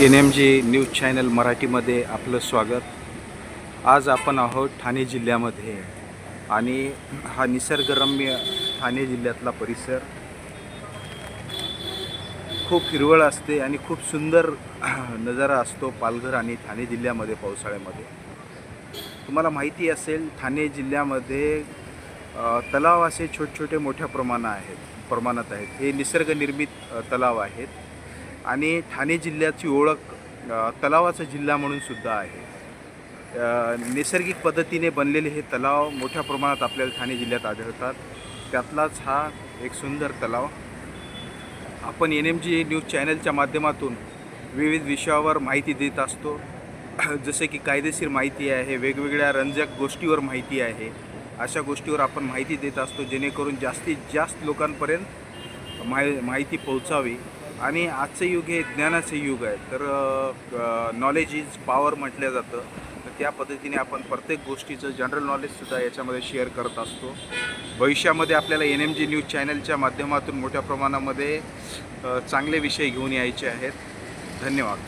N M G news channel मराठीमध्ये आपलं स्वागत. आज आपण आहोत ठाणे जिल्ह्यामध्ये आणि हा निसर्गरम्य ठाणे जिल्ह्यातला परिसर खूप हिरवळ असते आणि खूप सुंदर नजारा असतो पालघर आणि ठाणे जिल्ह्यामध्ये पावसाळ्यामध्ये. तुम्हाला माहिती असेल ठाणे जिल्ह्यामध्ये तलाव असे छोटे छोटे मोठ्या प्रमाणात आहेत प्रमाणात आहेत. हे निसर्गनिर्मित तलाव आहेत. आणि ठाणे जिल्ह्याची ओळख तलावाचा जिल्हा म्हणून सुद्धा आहे. नैसर्गिक पद्धतीने बनलेले हे तलाव मोठ्या प्रमाणात आपल्याला ठाणे जिल्ह्यात आढळतात. त्यातलाच हा एक सुंदर तलाव. आपण एन एम जी न्यूज चॅनलच्या माध्यमातून विविध विषयावर माहिती देत असतो. जसे की कायदेशीर माहिती आहे वेगवेगळ्या रंजक गोष्टीवर माहिती आहे. अशा गोष्टीवर आपण माहिती देत असतो जेणेकरून जास्तीत जास्त लोकांपर्यंत माहि माहिती पोहोचावी. आणि आजचं युग हे ज्ञानाचं युग आहे. तर नॉलेज इज पॉवर म्हटलं जातं. तर त्या पद्धतीने आपण प्रत्येक गोष्टीचं जनरल नॉलेजसुद्धा याच्यामध्ये शेअर करत असतो. भविष्यामध्ये आपल्याला एन एम जी न्यूज चॅनलच्या माध्यमातून मोठ्या प्रमाणामध्ये चांगले विषय घेऊन यायचे आहेत. धन्यवाद.